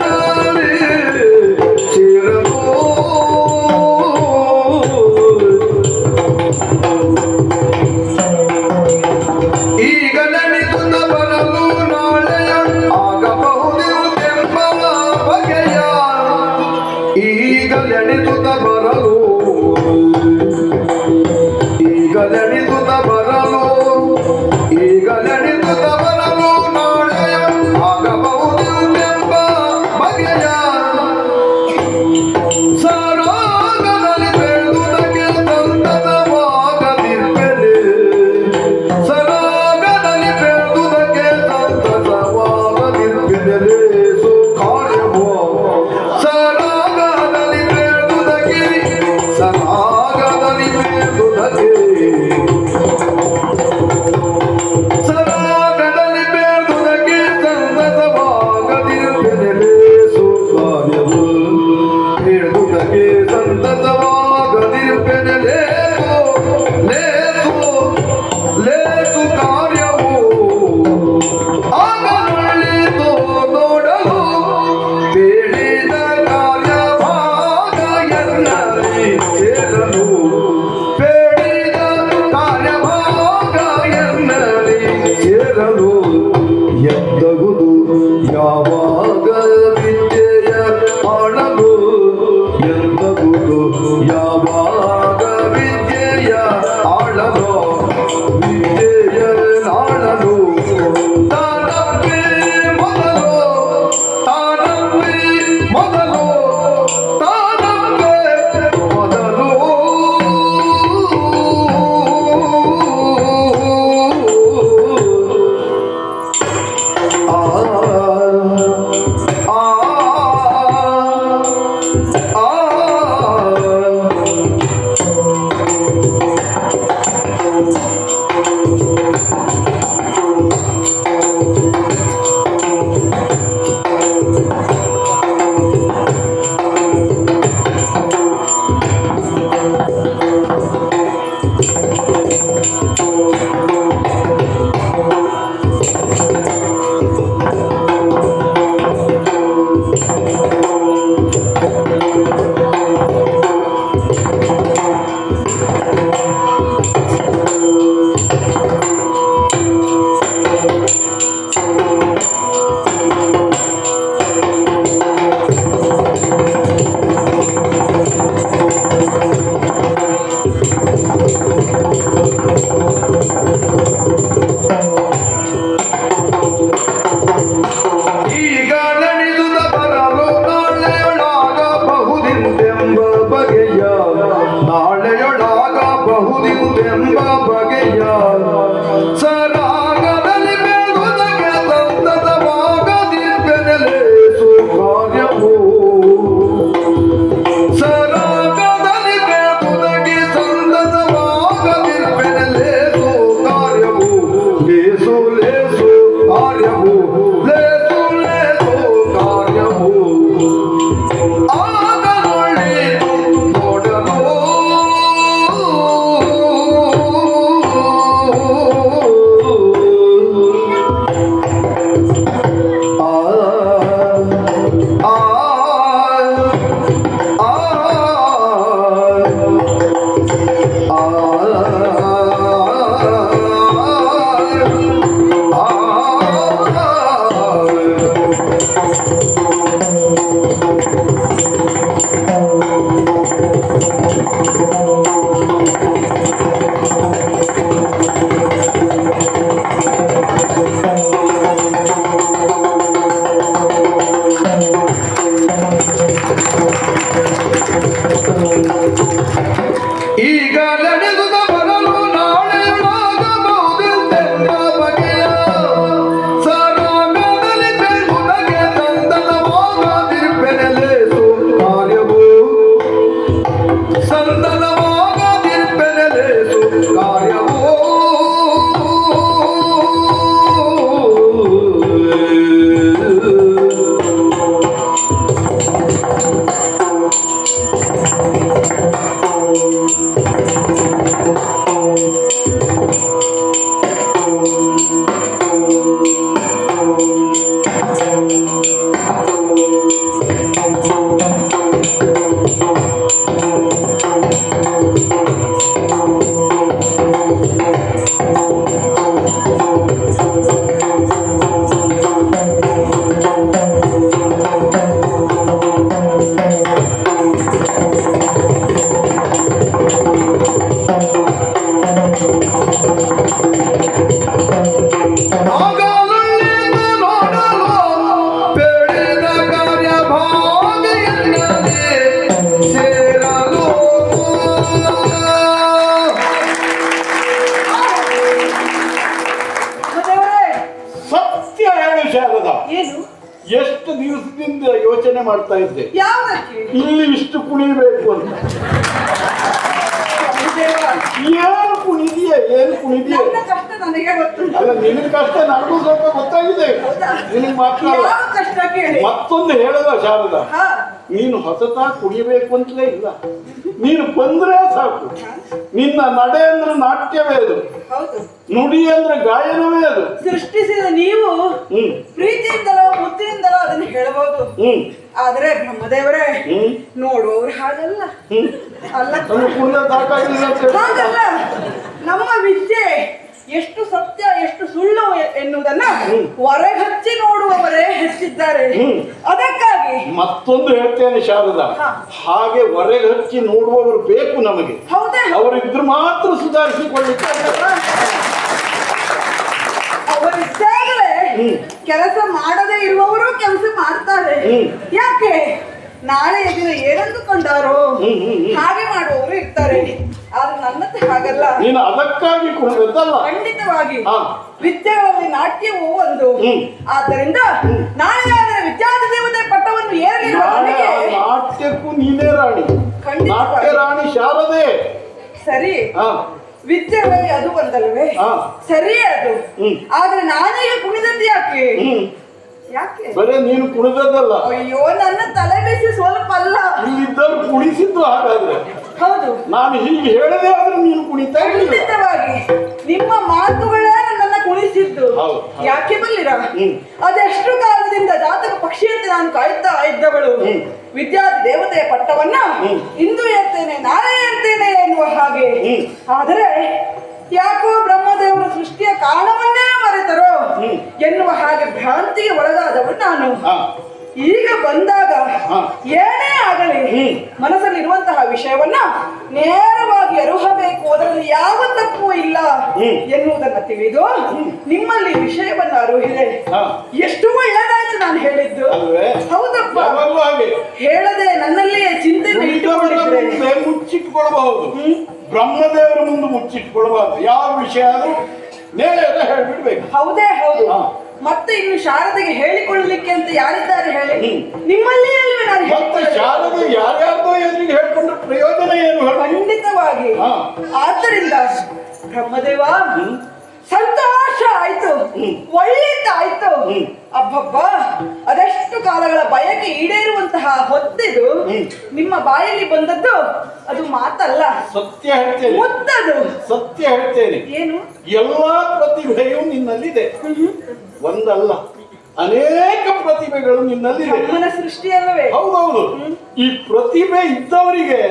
নারী খবর Thank you. ಯೋಚನೆ ಮಾಡ್ತಾ ಇದ್ದೆ. ಯಾವದಕ್ಕೆ ಇಲ್ಲಿ ಇಷ್ಟು ಕುಣಿಬೇಕು ಅಂತ. ಏನು ಕುಣಿದೀಯ ಏನು ಕುಣಿದೀಯ? ನನ್ನ ಕಷ್ಟ ನನಗೆ ಗೊತ್ತುಂಟು ಅಲ್ಲ ನಿನಗೆ ಕಷ್ಟ ನನಗೂ ಸ್ವಲ್ಪ ಗೊತ್ತಾಗಿದೆ. ಹೌದಾ? ನಿನಗೆ ಮಾತ್ರ ಅಲ್ಲ. ಯಾವ ಕಷ್ಟ ಕೇಳಿ? ಮತ್ತೊಂದು ಹೇಳದ ಶಾರದಾ. ಹಾ. ನೀನು ಹೊಸತಾಗಿ ಕುಣಿಬೇಕು ಅಂತಲೇ ಇಲ್ಲ. ನೀನು ಬಂದ್ರೆ ಸಾಕು. ನಿನ್ನ ನಡೆ ಅಂದ್ರೆ ನಾಟ್ಯವೇ ಅದು. ನುಡಿ ಅಂದ್ರೆ ಗಾಯನವೇ ಅದು. ಸೃಷ್ಟಿಸಿದ ನೀವು ಪ್ರೀತಿಯಿಂದಲೋ ಮುದ್ದಿನಿಂದಲೋ ಅದನ್ನ ಹೇಳಬಹುದು. ಆದ್ರೆ ಬ್ರಹ್ಮದೇವರೇ ನೋಡುವವ್ರು ನೋಡುವವರು ಹಾಗಲ್ಲ. ಅಲ್ಲ. ಹಾಗಲ್ಲ. ನಮ್ಮ ವಿದ್ಯೆ ಎಷ್ಟು ಸತ್ಯ ಎಷ್ಟು ಸುಳ್ಳು ಎನ್ನುವುದನ್ನ. ಹೊರಗಚ್ಚಿ ನೋಡುವವರೇ ಹೆಚ್ಚಿದ್ದಾರೆ. ಅದಕ್ಕಾಗಿ ಮತ್ತೊಂದು ಹೇಳ್ತೇನೆ ಶಾರದ ಹಾಗೆ ಹೊರಗಚ್ಚಿ ನೋಡುವವರು ಬೇಕು ನಮಗೆ ಹೌದಾ ಅವರಿದ್ರು ಮಾತ್ರ ಸುಧಾರಿಸಿಕೊಳ್ಳಿಕ್ಕೆ ಅವರಿದ್ದಾಗಲೇ. ಕೆಲಸ ಮಾಡದೇ ಇರುವವರು ಕೆಲಸ ಮಾಡ್ತಾರೆ. ಯಾಕೆ ನಾಳೆ ದಿನ ಏನಂದುಕೊಂಡಾರೋ. ಹಾಗೆ ಮಾಡುವವರು ಇರ್ತಾರೆ. ಆದ್ರೆ ನನ್ನತ್ತೆ ಹಾಗಲ್ಲ. ನೀನು ಅದಕ್ಕಾಗಿ ಖಂಡಿತವಾಗಿ. ವಿದ್ಯೆಗಳಲ್ಲಿ ನಾಟ್ಯವೂ ಒಂದು. ಆದ್ದರಿಂದ ನಾಳೆ ಆದರೆ ವಿದ್ಯಾರ್ಥಿ ದೇವತೆ ಪಟ್ಟವನ್ನು ನನಗೆ ನಾಟ್ಯಕ್ಕೂ ನೀನೇ ರಾಣಿ. ಖಂಡಿತ ರಾಣಿ ಶಾರದೆ. ಸರಿ. ಹಾ. ವಿದ್ಯೆಗಳಲ್ಲಿ ಅದು ಒಂದಲ್ವೇ? ಹಾ. ಸರಿಯೇ ಅದು. ಆದ್ರೆ ನಾನೀಗ ಕುಣಿದದ್ದು ಯಾಕೆ? ಯಾಕೆ? ಬರೇ ನೀನು ಕುಣಿದದ್ದಲ್ಲ. ಅಯ್ಯೋ ನನ್ನ ತಲೆ ಬಿಸಿ ಸ್ವಲ್ಪ ಅಲ್ಲ ಇಲ್ಲಿದ್ದರು ಕುಣಿಸಿದ್ದು ಹಾಗಾದ್ರೆ. ಹೌದು. ನಾನು ಹೀಗೆ ಹೇಳದೆ ಆದ್ರೆ ನೀನು ಕುಣಿತಾ ಖಂಡಿತವಾಗಿ. ನಿಮ್ಮ ಮಾತುಗಳೇ ನನ್ನನ್ನ ಕುಣಿಸಿದ್ದು. ಯಾಕೆ ಬಲ್ಲಿರ? ಅದೆಷ್ಟು ಕಾಲದಿಂದ ಜಾತಕ ಪಕ್ಷಿಯಂತೆ ನಾನು ಕಾಯುತ್ತಾ ಇದ್ದವಳು. ವಿದ್ಯಾರ್ಥಿ ದೇವತೆಯ ಪಟ್ಟವನ್ನ. ಇಂದು ಏರ್ತೇನೆ ನಾಳೆ ಏರ್ತೇನೆ ಎನ್ನುವ ಹಾಗೆ. ಆದರೆ ಯಾಕೋ ಬ್ರಹ್ಮದೇವರ ಸೃಷ್ಟಿಯ ಕಾರಣವನ್ನೇ ಮರೆತರೋ. ಎನ್ನುವ ಹಾಗೆ ಭ್ರಾಂತಿಗೆ ಒಳಗಾದವು ನಾನು. ಈಗ ಬಂದಾಗ ಏನೇ ಆಗಲಿ ಮನಸ್ಸಲ್ಲಿ ಮನಸ್ಸಲ್ಲಿರುವಂತಹ ವಿಷಯವನ್ನ ನೇರವಾಗಿ ಅರುಹಬೇಕು ಅದರಲ್ಲಿ ಯಾವ ತಪ್ಪು ಇಲ್ಲ ಎನ್ನುವುದನ್ನು ತಿಳಿದು ನಿಮ್ಮಲ್ಲಿ ವಿಷಯವನ್ನ ಅರುಹಿದೆ. ಎಷ್ಟು ಹೇಳದಾಯ್ತು ನಾನು ಹೇಳಿದ್ದು. ಹೌದಪ್ಪ. ಹೇಳದೆ ನನ್ನಲ್ಲಿಯೇ ಚಿಂತೆ ಮುಚ್ಚಿಟ್ಕೊಳ್ಬಹುದು. ಬ್ರಹ್ಮದೇವರ ಮುಂದೆ ಮುಚ್ಚಿಟ್ಕೊಳ್ಬಾರ್ದು ಯಾವ ವಿಷಯ ಆದ್ರೂ ನೇರ ಹೇಳ್ಬಿಡ್ಬೇಕು. ಹೌದೇ ಹೌದು. ಮತ್ತೆ ಇನ್ನು ಶಾರದೆಗೆ ಹೇಳಿಕೊಳ್ಳಲಿಕ್ಕೆ ಅಂತ ಯಾರಿದ್ದಾರೆ ಹೇಳಿ? ನಿಮ್ಮಲ್ಲಿ ಮತ್ತೆ? ಶಾರದೆ ಯಾರ್ಯಾರ್ದೋ ಎದುರಿಗೆ ಹೇಳ್ಕೊಂಡ್ರೆ ಪ್ರಯೋಜನ ಏನು ಖಂಡಿತವಾಗಿ. ಆದ್ದರಿಂದ ಬ್ರಹ್ಮದೇವ ಒಳ್ಳೆದಾಯ್ತು. ಅಬ್ಬಬ್ಬ ಅದೆಷ್ಟು ಕಾಲಗಳ ಬಯಕೆ ಈಡೇರುವಂತಹ ಹೊತ್ತಿದು ನಿಮ್ಮ ಬಾಯಲ್ಲಿ ಬಂದದ್ದು ಅದು ಮಾತಲ್ಲ. ಸತ್ಯ ಹೇಳ್ತೇನೆ. ಮುತ್ತದು. ಸತ್ಯ ಹೇಳ್ತೇನೆ. ಏನು? ಎಲ್ಲಾ ಪ್ರತಿಭೆಯು ನಿನ್ನಲ್ಲಿದೆ. ಒಂದಲ್ಲ. ಅನೇಕ ಪ್ರತಿಭೆಗಳು ನಿನ್ನಲ್ಲಿ ಸೃಷ್ಟಿಯಲ್ಲವೇ? ಹೌದೌದು. ಈ ಪ್ರತಿಭೆ ಇದ್ದವರಿಗೆ.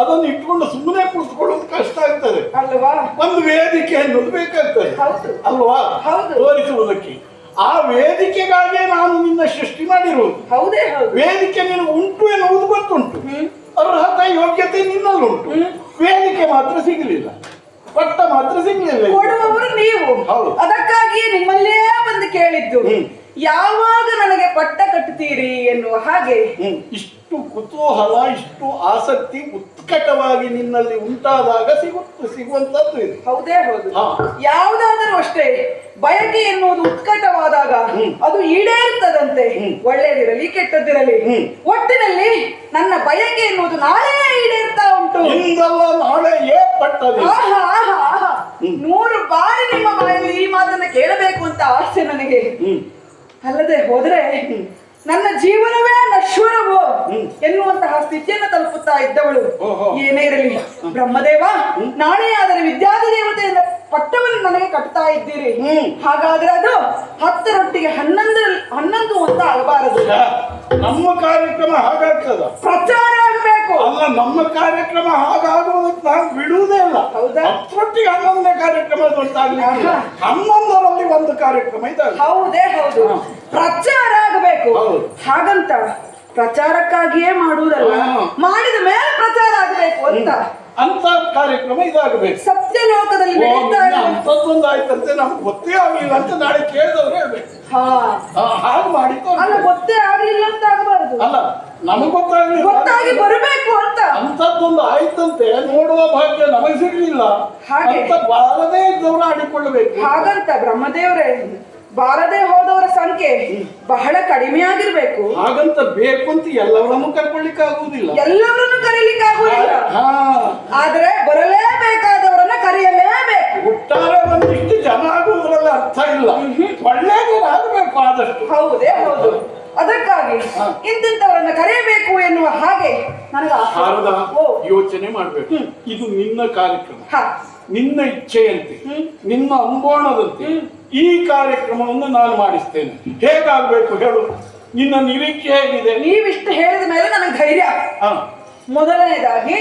ಅದನ್ನು ಇಟ್ಕೊಂಡು ಸುಮ್ಮನೆ ಕುಳಿತುಕೊಳ್ಳೋದು ಕಷ್ಟ ಆಗ್ತದೆ. ಅಲ್ವಾ ಒಂದು ವೇದಿಕೆ ಅನ್ನೋದು ಬೇಕಾಗ್ತದೆ. ಅಲ್ವಾ. ತೋರಿಸುವುದಕ್ಕೆ. ಆ ವೇದಿಕೆಗಾಗಿ ನಾನು ನಿನ್ನ ಸೃಷ್ಟಿ ಮಾಡಿರುವುದು. ಹೌದೇ ವೇದಿಕೆ ನಿನಗೆ ಉಂಟು ಎನ್ನುವುದು ಗೊತ್ತುಂಟು. ಅರ್ಹತೆ ಯೋಗ್ಯತೆ ನಿನ್ನಲ್ಲುಂಟು. ವೇದಿಕೆ ಮಾತ್ರ ಸಿಗಲಿಲ್ಲ. ಪಟ್ಟ ಮಾತ್ರ ಸಿಗಲಿಲ್ಲ. ಕೊಡುವವರು ನೀವು. ಹೌದು. ಅದಕ್ಕಾಗಿಯೇ ನಿಮ್ಮಲ್ಲೇ ಬಂದು ಕೇಳಿದ್ದು. ಯಾವಾಗ ನನಗೆ ಪಟ್ಟ ಕಟ್ಟುತ್ತೀರಿ ಎನ್ನುವ ಹಾಗೆ ಇಷ್ಟು ಕುತೂಹಲ ಇಷ್ಟು ಆಸಕ್ತಿ ಉತ್ಕಟವಾಗಿ ನಿನ್ನಲ್ಲಿ ಉಂಟಾದಾಗ ಸಿಗುತ್ತ ಸಿಗುವಂತದ್ದು ಇದು. ಹೌದೇ ಹೌದು. ಯಾವುದಾದರೂ ಅಷ್ಟೇ ಬಯಕೆ ಎನ್ನುವುದು ಉತ್ಕಟವಾದಾಗ ಅದು ಈಡೇರ್ತದಂತೆ. ಒಳ್ಳೇದಿರಲಿ ಕೆಟ್ಟದ್ದಿರಲಿ. ಒಟ್ಟಿನಲ್ಲಿ ನನ್ನ ಬಯಕೆ ಎನ್ನುವುದು ನಾಳೆ ಈಡೇರ್ತಾ ಉಂಟು. ನಾಳೆ ಆಹಾ. ನೂರು ಬಾರಿ ನಿಮ್ಮ ಬಾಯಲ್ಲಿ ಈ ಮಾತನ್ನ ಕೇಳಬೇಕು ಅಂತ ಆಸೆ ನನಗೆ. ಅಲ್ಲದೆ ಹೋದ್ರೆ ನನ್ನ ಜೀವನವೇ ನಶ್ವರವು. ಎನ್ನುವಂತಹ ಸ್ಥಿತಿಯನ್ನು ತಲುಪುತ್ತಾ ಇದ್ದವಳು. ಏನೇ ಇರಲಿ ಬ್ರಹ್ಮದೇವ ನಾಳೆ ಆದರೆ ವಿದ್ಯಾಧಿ ದೇವತೆಯಿಂದ ಪಟ್ಟವನ್ನು ನನಗೆ ಕಟ್ತಾ ಇದ್ದೀರಿ. ಹ್ಮ್. ಹಾಗಾದ್ರೆ ಅದು ಹತ್ತರೊಟ್ಟಿಗೆ ಹನ್ನೊಂದು ಹನ್ನೊಂದು ಅಂತ ಆಗಬಾರದು. ನಮ್ಮ ಕಾರ್ಯಕ್ರಮ ಹಾಗಾಗ್ತದ. ಪ್ರಚಾರ ಅಲ್ಲ ನಮ್ಮ ಕಾರ್ಯಕ್ರಮ ಹಾಗಾಗುವುದಕ್ಕೆ ನಾವು ಬಿಡುವುದೇ ಇಲ್ಲ? ಹತ್ತರೊಟ್ಟಿಗೆ ಹನ್ನೊಂದನೇ ಕಾರ್ಯಕ್ರಮ ಆಹಾ. ಹನ್ನೊಂದರಲ್ಲಿ ಒಂದು ಕಾರ್ಯಕ್ರಮ ಇದೆ ಹೌದೇ ಹೌದು. ಪ್ರಚಾರ ಆಗಬೇಕು. ಹಾಗಂತ ಪ್ರಚಾರಕ್ಕಾಗಿಯೇ ಮಾಡುವುದಲ್ಲ ಮಾಡಿದ ಮೇಲೆ ಪ್ರಚಾರ ಆಗಬೇಕು ಅಂತ. ಅಂತ ಕಾರ್ಯಕ್ರಮ ಇದಾಗಬೇಕು. ಸತ್ಯ ಲೋಕದಲ್ಲಿ ಅಂಥದ್ದೊಂದು ಆಯ್ತಂತೆ ನಮ್ಗೆ ಗೊತ್ತೇ ಆಗ್ಲಿಲ್ಲ ಅಂತ ನಾಳೆ ಕೇಳಿದವ್ರು ಹೇಳ್ಬೇಕು. ಹಾಗೆ ಮಾಡಿತ್ತು ಅಲ್ಲ ಗೊತ್ತೇ ಆಗ್ಲಿಲ್ಲ ಅಂತ ಆಗಬಾರದು. ಅಲ್ಲ ನಮಗೆ ಗೊತ್ತಾಗ್ಲಿಲ್ಲ ಗೊತ್ತಾಗಿ ಬರಬೇಕು ಅಂತ. ಅಂಥದ್ದೊಂದು ಆಯ್ತಂತೆ ನೋಡುವ ಭಾಗ್ಯ ನಮಗೆ ಸಿಗ್ಲಿಲ್ಲ. ಹಾಗೆ. ಅಂತ ಬಾರದೇ ಇದ್ದವರು ಆಡಿಕೊಳ್ಳಬೇಕು. ಹಾಗಂತ ಬ್ರಹ್ಮದೇವರೇ ಬಾರದೆ ಹೋದವರ ಸಂಖ್ಯೆ ಬಹಳ ಕಡಿಮೆ ಆಗಿರ್ಬೇಕು. ಹಾಗಂತ ಬೇಕು ಅಂತ ಎಲ್ಲವರನ್ನು ಕರ್ಕೊಳ್ಳಿಕ್ಕೆ ಆಗುವುದಿಲ್ಲ. ಎಲ್ಲವರನ್ನು ಕರೀಲಿಕ್ಕೆ ಆಗುವುದಿಲ್ಲ. ಆದ್ರೆ ಬರಲೇಬೇಕಾದವರನ್ನ ಕರೆಯಲೇಬೇಕು. ಒಟ್ಟಾರೆ ಒಂದಿಷ್ಟು ಜನ ಆಗುವುದರಲ್ಲಿ ಅರ್ಥ ಇಲ್ಲ. ಒಳ್ಳೆ ಜನ ಆಗಬೇಕು ಆದಷ್ಟು. ಹೌದೇ ಹೌದು. ಇಂತಿಂತವರನ್ನ ಕರೆಯಬೇಕು ಎನ್ನುವ ಹಾಗೆ ನನಗೆ. ಶಾರದಾ ಯೋಚನೆ ಮಾಡಬೇಕು. ಇದು ನಿನ್ನ ಕಾರ್ಯಕ್ರಮ. ನಿನ್ನ ಇಚ್ಛೆಯಂತೆ. ನಿನ್ನ ಅಂಬೋಣದಂತೆ. ಈ ಕಾರ್ಯಕ್ರಮವನ್ನು ನಾನು ಮಾಡಿಸ್ತೇನೆ. ಹೇಗಾಗಬೇಕು ಹೇಳು? ನಿನ್ನ ನಿರೀಕ್ಷೆ ಹೇಗಿದೆ ನೀವಿಷ್ಟು ಹೇಳಿದ ಮೇಲೆ ನನಗೆ ಧೈರ್ಯ. ಹಾ. ಮೊದಲನೇದಾಗಿ